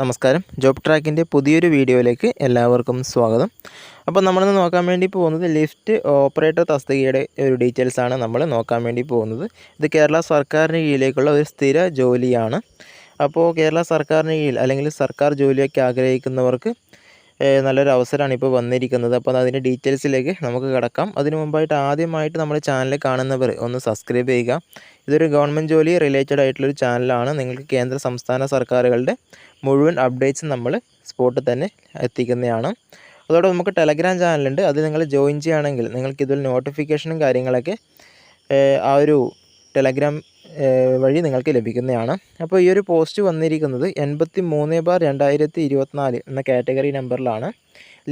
നമസ്കാരം. ജോബ് ട്രാക്കിന്റെ പുതിയൊരു വീഡിയോയിലേക്ക് എല്ലാവർക്കും സ്വാഗതം. അപ്പോൾ നമ്മളിന്ന് നോക്കാൻ വേണ്ടി പോകുന്നത് ലിഫ്റ്റ് ഓപ്പറേറ്റർ തസ്തികയുടെ ഒരു ഡീറ്റെയിൽസാണ് നമ്മൾ നോക്കാൻ വേണ്ടി പോകുന്നത്. ഇത് കേരള സർക്കാരിന് കീഴിലേക്കുള്ള ഒരു സ്ഥിര ജോലിയാണ്. അപ്പോൾ കേരള സർക്കാരിന് കീഴിൽ അല്ലെങ്കിൽ സർക്കാർ ജോലിയൊക്കെ ആഗ്രഹിക്കുന്നവർക്ക് നല്ലൊരു അവസരമാണ് ഇപ്പോൾ വന്നിരിക്കുന്നത്. അപ്പോൾ അതിന്റെ ഡീറ്റെയിൽസിലേക്ക് നമുക്ക് കിടക്കാം. അതിനു മുമ്പായിട്ട് ആദ്യമായിട്ട് നമ്മുടെ ചാനൽ കാണുന്നവർ ഒന്ന് സബ്സ്ക്രൈബ് ചെയ്യുക. ഇതൊരു ഗവൺമെന്റ് ജോലി റിലേറ്റഡ് ആയിട്ടുള്ളൊരു ചാനലാണ്. നിങ്ങൾക്ക് കേന്ദ്ര സംസ്ഥാന സർക്കാരുകളുടെ മുഴുവൻ അപ്ഡേറ്റ്സ് നമ്മൾ സ്പോട്ടിൽ തന്നെ എത്തിക്കുന്നതാണ്. അതോടെ നമുക്ക് ടെലഗ്രാം ചാനലുണ്ട്. അത് നിങ്ങൾ ജോയിൻ ചെയ്യുകയാണെങ്കിൽ നിങ്ങൾക്ക് ഇതിൽ നോട്ടിഫിക്കേഷനും കാര്യങ്ങളൊക്കെ ആ ഒരു ടെലഗ്രാം വഴി നിങ്ങൾക്ക് ലഭിക്കുന്നതാണ്. അപ്പോൾ ഈ ഒരു പോസ്റ്റ് വന്നിരിക്കുന്നത് എൺപത്തി മൂന്ന് ബാർ രണ്ടായിരത്തി ഇരുപത്തിനാല് എന്ന കാറ്റഗറി നമ്പറിലാണ്.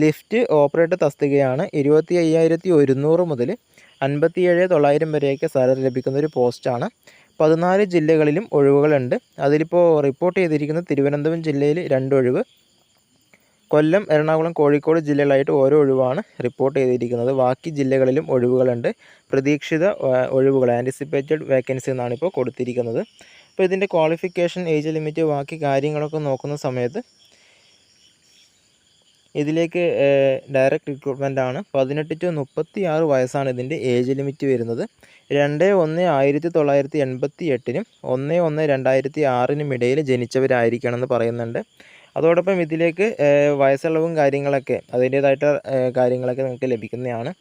ലിഫ്റ്റ് ഓപ്പറേറ്റർ തസ്തികയാണ്. ഇരുപത്തി അയ്യായിരത്തി ഒരുന്നൂറ് മുതൽ അൻപത്തിയേഴ് തൊള്ളായിരം വരെയൊക്കെ സാലറി ലഭിക്കുന്ന ഒരു പോസ്റ്റാണ്. പതിനാല് ജില്ലകളിലും ഒഴിവുകളുണ്ട്. അതിലിപ്പോൾ റിപ്പോർട്ട് ചെയ്തിരിക്കുന്നത് തിരുവനന്തപുരം ജില്ലയിൽ രണ്ട് ഒഴിവ് കൊല്ലം എറണാകുളം കോഴിക്കോട് ജില്ലകളായിട്ട് ഓരോ ഒഴിവാണ് റിപ്പോർട്ട് ചെയ്തിരിക്കുന്നത്. ബാക്കി ജില്ലകളിലും ഒഴിവുകളുണ്ട്. പ്രതീക്ഷിത ഒഴിവുകൾ ആന്റിസിപ്പേറ്റഡ് വേക്കൻസി എന്നാണ് ഇപ്പോൾ കൊടുത്തിരിക്കുന്നത്. അപ്പോൾ ഇതിന്റെ ക്വാളിഫിക്കേഷൻ ഏജ് ലിമിറ്റ് ബാക്കി കാര്യങ്ങളൊക്കെ നോക്കുന്ന സമയത്ത് ഇതിലേക്ക് ഡയറക്റ്റ് റിക്രൂട്ട്മെന്റ് ആണ്. പതിനെട്ട് ടു മുപ്പത്തി ആറ് വയസ്സാണ് ഇതിന്റെ ഏജ് ലിമിറ്റ് വരുന്നത്. രണ്ട് ഒന്ന് ആയിരത്തി തൊള്ളായിരത്തി എൺപത്തി എട്ടിനും ഒന്ന് ഒന്ന് രണ്ടായിരത്തി ആറിനും ഇടയിൽ ജനിച്ചവരായിരിക്കണം എന്ന് പറയുന്നുണ്ട്. അതോടൊപ്പം ഇതിലേക്ക് വയസ്സളവും കാര്യങ്ങളൊക്കെ അതിന്റേതായിട്ട് കാര്യങ്ങളൊക്കെ നിങ്ങൾക്ക് ലഭിക്കുന്നതാണ്.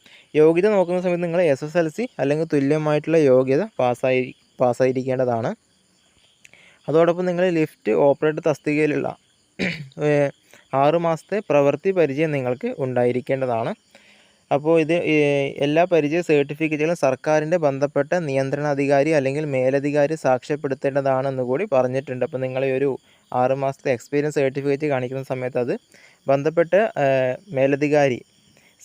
യോഗ്യത നോക്കുന്ന സമയത്ത് നിങ്ങൾ എസ് എസ് എൽ സി അല്ലെങ്കിൽ തുല്യമായിട്ടുള്ള യോഗ്യത പാസ്സായി പാസ്സായിരിക്കേണ്ടതാണ്. അതോടൊപ്പം നിങ്ങൾ ലിഫ്റ്റ് ഓപ്പറേറ്റർ തസ്തികയിലുള്ള ആറുമാസത്തെ മാസത്തെ പ്രവൃത്തി പരിചയം നിങ്ങൾക്ക് ഉണ്ടായിരിക്കേണ്ടതാണ്. അപ്പോൾ ഇത് എല്ലാ പരിചയ സർട്ടിഫിക്കറ്റുകളും സർക്കാരിന്റെ ബന്ധപ്പെട്ട നിയന്ത്രണാധികാരി അല്ലെങ്കിൽ മേലധികാരി സാക്ഷ്യപ്പെടുത്തേണ്ടതാണെന്ന് കൂടി പറഞ്ഞിട്ടുണ്ട്. അപ്പോൾ നിങ്ങൾ ഒരു ആറ് മാസത്തെ എക്സ്പീരിയൻസ് സർട്ടിഫിക്കറ്റ് കാണിക്കുന്ന സമയത്ത് അത് ബന്ധപ്പെട്ട മേലധികാരി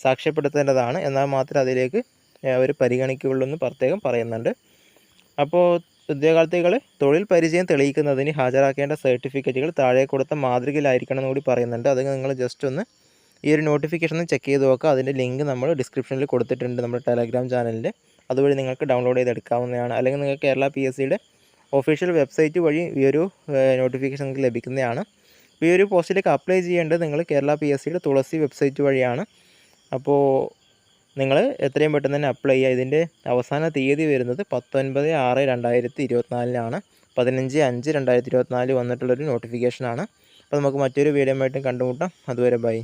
സാക്ഷ്യപ്പെടുത്തേണ്ടതാണ്. എന്നാൽ മാത്രമേ അതിലേക്ക് അവർ പരിഗണിക്കുകയുള്ളൂ എന്ന് പ്രത്യേകം പറയുന്നുണ്ട്. അപ്പോൾ ഉദ്യോഗാർത്ഥികൾ തൊഴിൽ പരിചയം തെളിയിക്കുന്നതിന് ഹാജരാക്കേണ്ട സർട്ടിഫിക്കറ്റുകൾ താഴെ കൊടുത്ത മാതൃകയിലായിരിക്കണം എന്ന് കൂടി പറയുന്നുണ്ട്. അത് നിങ്ങൾ ജസ്റ്റ് ഒന്ന് ഈ ഒരു നോട്ടിഫിക്കേഷൻ ചെക്ക് ചെയ്ത് നോക്കുക. അതിന്റെ ലിങ്ക് നമ്മൾ ഡിസ്ക്രിപ്ഷനിൽ കൊടുത്തിട്ടുണ്ട് നമ്മുടെ ടെലഗ്രാം ചാനലിൽ അതുവഴി നിങ്ങൾക്ക് ഡൗൺലോഡ് ചെയ്തെടുക്കാവുന്നതാണ്. അല്ലെങ്കിൽ നിങ്ങൾക്ക് കേരള പി എസ് സിയുടെ ഒഫീഷ്യൽ വെബ്സൈറ്റ് വഴി ഈ ഒരു നോട്ടിഫിക്കേഷൻ നിങ്ങൾക്ക് ലഭിക്കുന്നതാണ്. അപ്പോൾ ഈ ഒരു പോസ്റ്റിലേക്ക് അപ്ലൈ ചെയ്യേണ്ടത് നിങ്ങൾ കേരള പി എസ് സിയുടെ തുളസി വെബ്സൈറ്റ് വഴിയാണ്. അപ്പോൾ നിങ്ങൾ എത്രയും പെട്ടെന്ന് തന്നെ അപ്ലൈ ചെയ്യുക. ഇതിന്റെ അവസാന തീയതി വരുന്നത് പത്തൊൻപത് ആറ് രണ്ടായിരത്തി ഇരുപത്തിനാലിനാണ് പതിനഞ്ച് അഞ്ച് രണ്ടായിരത്തി ഇരുപത്തിനാല് വന്നിട്ടുള്ളൊരു നോട്ടിഫിക്കേഷനാണ് അപ്പോൾ നമുക്ക് മറ്റൊരു വീഡിയോ ആയിട്ട് കണ്ടുമുട്ടാം. അതുവരെ ബൈ